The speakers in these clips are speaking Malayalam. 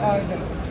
哎。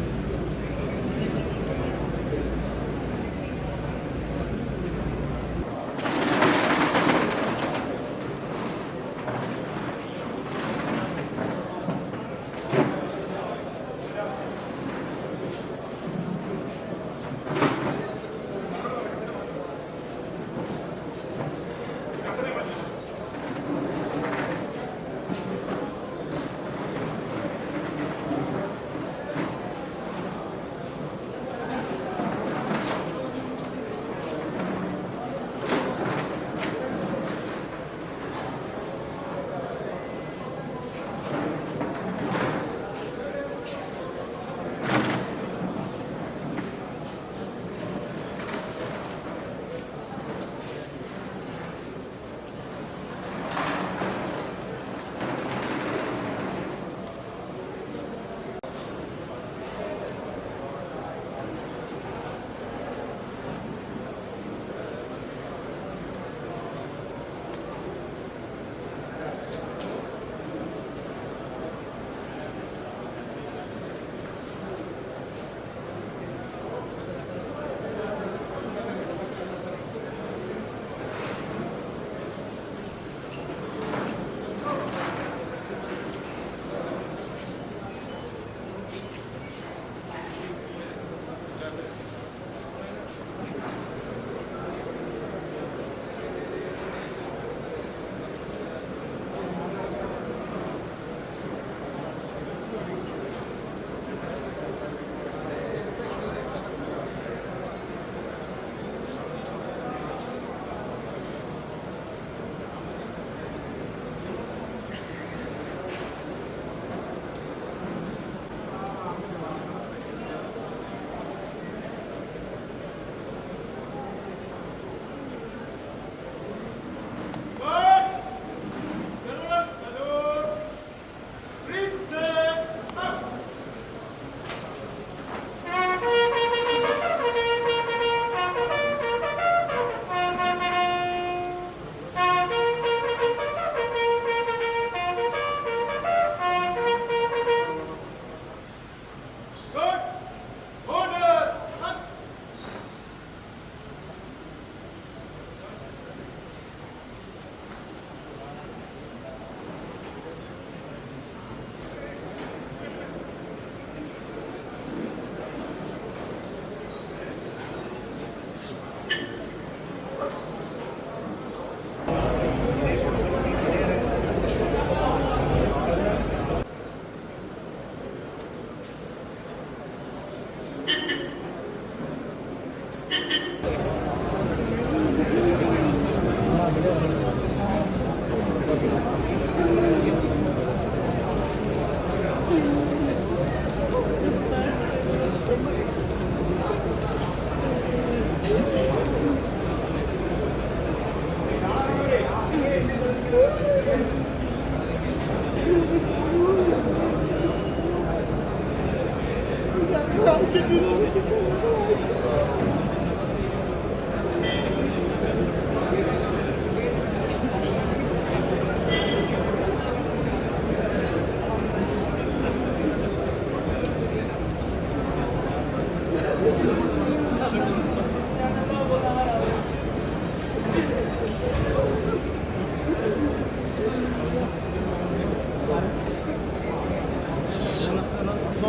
てくる。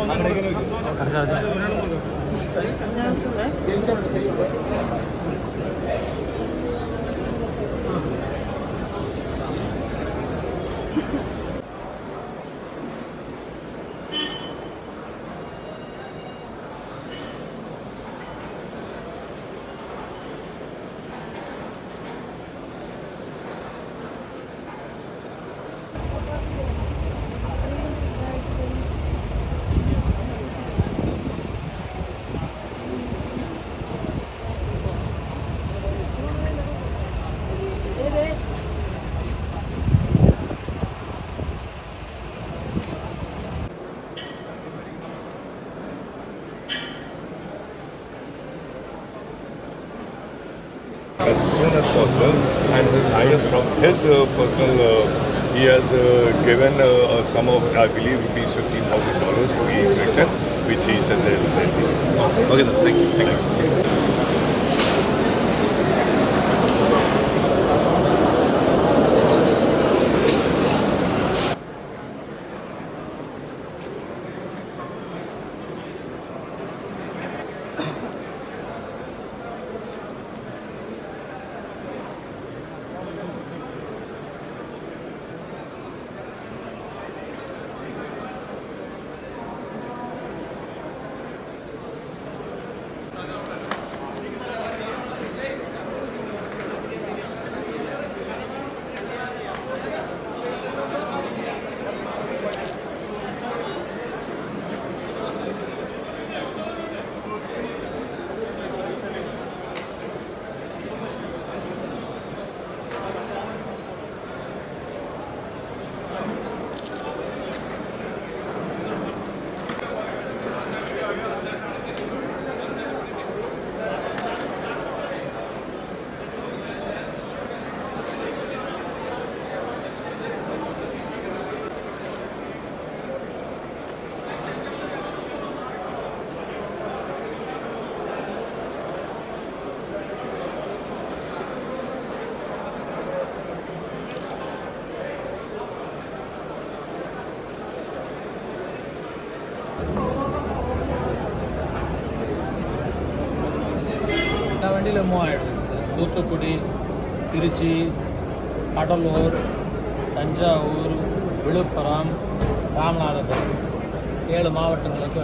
아, 감사합니다. As soon as possible. And his highest from his uh, personal, uh, he has uh, given a sum of, I believe, rupees fifteen thousand dollars to each victim, which he said they will pay. Okay, sir. Thank you. Thank you. எல்லா ஆகிடுதுங்க சார். தூத்துக்குடி திருச்சி கடலூர் தஞ்சாவூர் விழுப்புரம் ராமநாதபுரம். ஏழு மாவட்டங்களுக்கு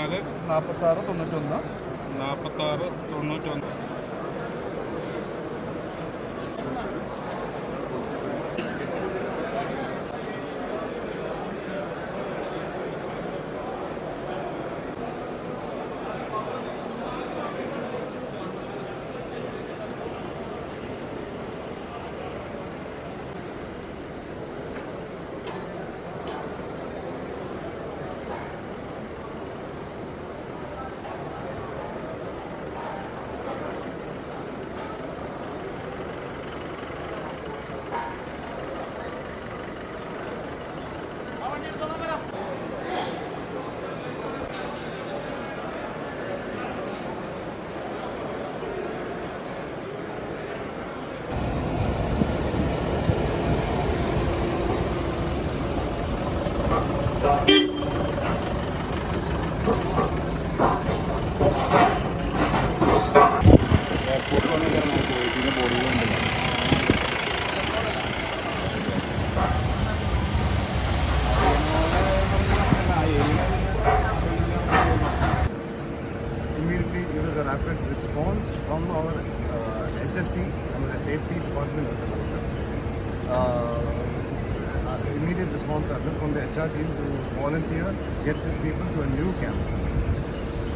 നാല് നാൽപ്പത്താറ് തൊണ്ണൂറ്റൊന്ന് നാൽപ്പത്താറ് തൊണ്ണൂറ്റൊന്ന്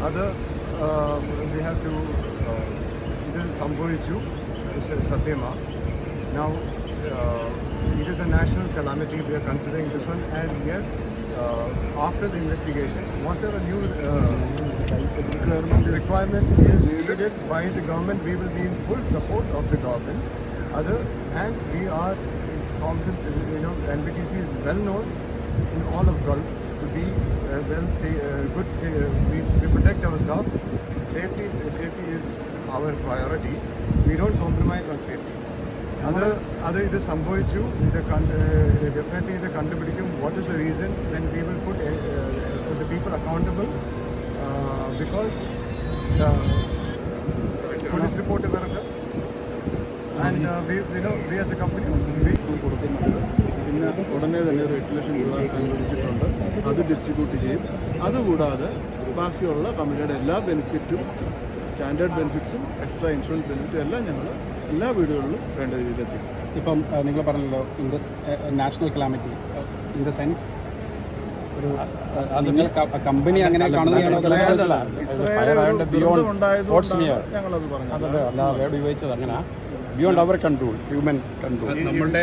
Other, uh, we have to, uh, ഇത് സംഭവിച്ചു സത്യമാ Now, uh, it is a national calamity. We are considering this one. And yes, uh, after the investigation, whatever new uh, requirement is needed by the government, we will be in full support of the government. Other, and we are confident, you know, NBTC is well known in all of Gulf to be uh, well, ta- uh, good. ta- we, we protect our staff. Safety, safety is our priority. We don't compromise on safety. അത് അത് ഇത് സംഭവിച്ചു. ഇത് ഡെഫിനറ്റ്ലി ഇത് കണ്ടുപിടിക്കും. What is the reason when we will put the people accountable because police report വരുന്നത് and we as a company we കൊടുക്കുന്നുണ്ട് പിന്നെ ഉടനെ തന്നെ ഒരു എട്ട് ലക്ഷം രൂപ അനുവദിച്ചിട്ടുണ്ട് അത് ഡിസ്ട്രിബ്യൂട്ട് ചെയ്യും. അതുകൂടാതെ ബാക്കിയുള്ള കമ്പനിയുടെ എല്ലാ ബെനിഫിറ്റും സ്റ്റാൻഡേർഡ് ബെനിഫിറ്റ്സും എക്സ്ട്രാ ഇൻഷുറൻസ് ബെനിഫിറ്റും എല്ലാം ഞങ്ങൾ എല്ലാ വീടുകളിലും വേണ്ട രീതിയിൽ എത്തിക്കും ഇപ്പം നിങ്ങൾ പറഞ്ഞല്ലോ in the national calamity. In the sense ഒരു കമ്പനി അങ്ങനെ മിയർ ഞങ്ങളത് പറഞ്ഞു അതല്ല അല്ല വേറെ ഉപയോഗിച്ചത് അങ്ങനെ. ബിയോണ്ട് അവർ കൺട്രോൾ ഹ്യൂമൻ കൺട്രോൾ നമ്മളുടെ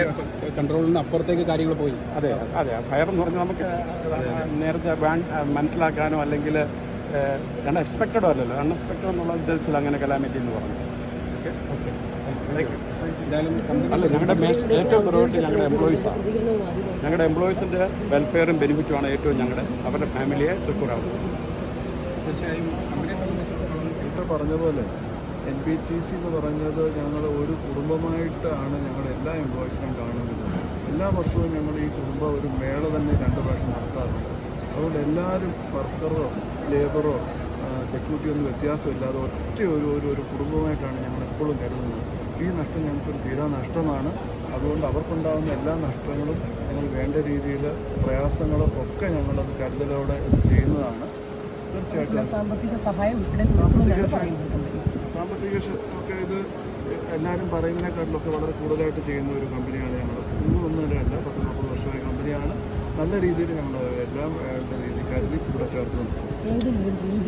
കൺട്രോളിന് അപ്പുറത്തേക്ക് കാര്യങ്ങൾ പോയി. അതെ അതെ. ഫയർ എന്ന് പറഞ്ഞാൽ നമുക്ക് നേരത്തെ മനസ്സിലാക്കാനോ അല്ലെങ്കിൽ അൺഎക്സ്പെക്റ്റഡോ അല്ലല്ലോ. അൺഎക്സ്പെക്റ്റഡ് എന്നുള്ള ഉദ്ദേശത്തിൽ അങ്ങനെ കലാമിറ്റി എന്ന് പറഞ്ഞു. അല്ല ഞങ്ങളുടെ ഏറ്റവും പ്രയോറിറ്റി ഞങ്ങളുടെ എംപ്ലോയീസാണ് ഞങ്ങളുടെ എംപ്ലോയീസിന്റെ വെൽഫെയറും ബെനിഫിറ്റുമാണ് ഏറ്റവും ഞങ്ങളുടെ അവരുടെ ഫാമിലിയെ സെക്യൂർ ആവുന്നത്. തീർച്ചയായും. പറഞ്ഞ പോലെ എൻ ബി ടി സി എന്ന് പറഞ്ഞത് ഞങ്ങൾ ഒരു കുടുംബമായിട്ടാണ് ഞങ്ങൾ എല്ലാ എംപ്ലോയീസിനും കാണുന്നത്. എല്ലാ വർഷവും ഞങ്ങൾ ഈ കുടുംബം ഒരു മേള തന്നെ രണ്ട് പ്രാവശ്യം നടത്താറുണ്ട്. അതുകൊണ്ട് എല്ലാവരും വർക്കറോ ലേബറോ സെക്യൂരിറ്റി ഒന്നും വ്യത്യാസമില്ലാതെ ഒറ്റ ഒരു ഒരു ഒരു കുടുംബമായിട്ടാണ് ഞങ്ങൾ എപ്പോഴും കരുതുന്നത്. ഈ നഷ്ടം ഞങ്ങൾക്കൊരു തീരാ നഷ്ടമാണ്. അതുകൊണ്ട് അവർക്കുണ്ടാകുന്ന എല്ലാ നഷ്ടങ്ങളും ഞങ്ങൾ വേണ്ട രീതിയിൽ പ്രയാസങ്ങളും ഒക്കെ ഞങ്ങളത് കരുതലോടെ ഇത് ചെയ്യുന്നതാണ്. തീർച്ചയായിട്ടും. സാമ്പത്തിക സഹായം സാമ്പത്തിക ശക്തിയൊക്കെ ഇത് എല്ലാവരും പറയുന്നതിനെക്കാട്ടിലൊക്കെ വളരെ കൂടുതലായിട്ട് ചെയ്യുന്ന ഒരു കമ്പനിയാണ് ഞങ്ങൾ ഇന്ന് ഒന്നും അല്ല പത്ത് നാൽപ്പത് വർഷമായ കമ്പനിയാണ്. നല്ല രീതിയിൽ ഞങ്ങൾ എല്ലാം വേണ്ട രീതിയിൽ കരുതി കൂടെ ചേർത്തുന്നുണ്ട്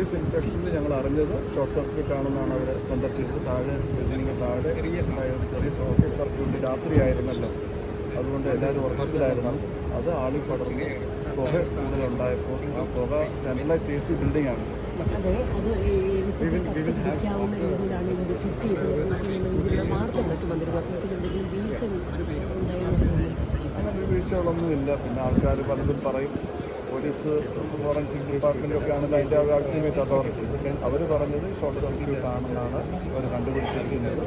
പോലീസ് ഇൻസ്പെക്ഷനിൽ ഞങ്ങൾ അറിഞ്ഞത് ഷോർട്ട് സർക്യൂട്ട് ആണെന്നാണ് അവർ കണ്ടെത്തിയത് താഴെ ബിൽഡിങ്ങിന്റെ താഴെ ചെറിയ ഒരു ചെറിയ ഷോർട്ട് സർക്യൂട്ട് രാത്രിയായിരുന്നല്ലോ. അതുകൊണ്ട് എല്ലാവരും ഉറക്കത്തിലായിരുന്നു. അത് ആളി പടർന്ന്. പുക കൂടുതലുണ്ടായപ്പോൾ ആ പുക സെൻട്രലൈസ് എ സി ബിൽഡിംഗ് ആണ് വീഴ്ചകളൊന്നുമില്ല പിന്നെ ആൾക്കാർ പലതും പറയും. പോലീസ് ഫോറൻസിക് ഡിപ്പാർട്ട്മെന്റൊക്കെ ആണ് അതിന്റെ അൾട്ടിമേറ്റ് അതോറിറ്റി. അവർ പറഞ്ഞത് ഷോർട്ട് സർക്യൂട്ട് ആണെന്നാണ് അവർ കണ്ടുപിടിച്ചിരിക്കുന്നത്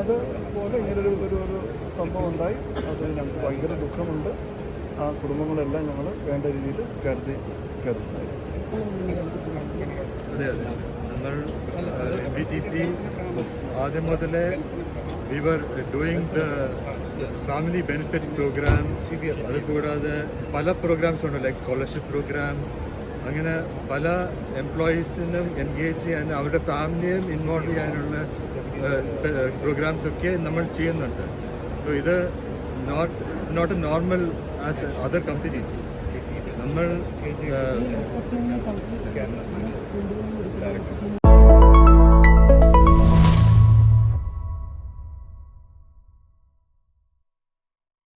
അത് പോലെ ഇങ്ങനൊരു ഒരു ഒരു സംഭവം ഉണ്ടായി അത് ഞങ്ങൾക്ക് ഭയങ്കര ദുഃഖമുണ്ട്. ആ കുടുംബങ്ങളെല്ലാം ഞങ്ങൾ വേണ്ട രീതിയിൽ കരുതി കരുതുന്നത് അതെ അതെ. സി ആദ്യം മുതലേ we were doing the family benefit program അതുകൂടാതെ പല പ്രോഗ്രാംസ് ഉണ്ട് ലൈക്ക് സ്കോളർഷിപ്പ് പ്രോഗ്രാം അങ്ങനെ പല എംപ്ലോയീസിനും എൻഗേജ് ചെയ്യാൻ അവരുടെ ഫാമിലിയും ഇൻവോൾവ് ചെയ്യാനുള്ള പ്രോഗ്രാംസ് ഒക്കെ നമ്മൾ ചെയ്യുന്നുണ്ട്. സോ ഇത് not not a normal as other companies നമ്മൾ uh,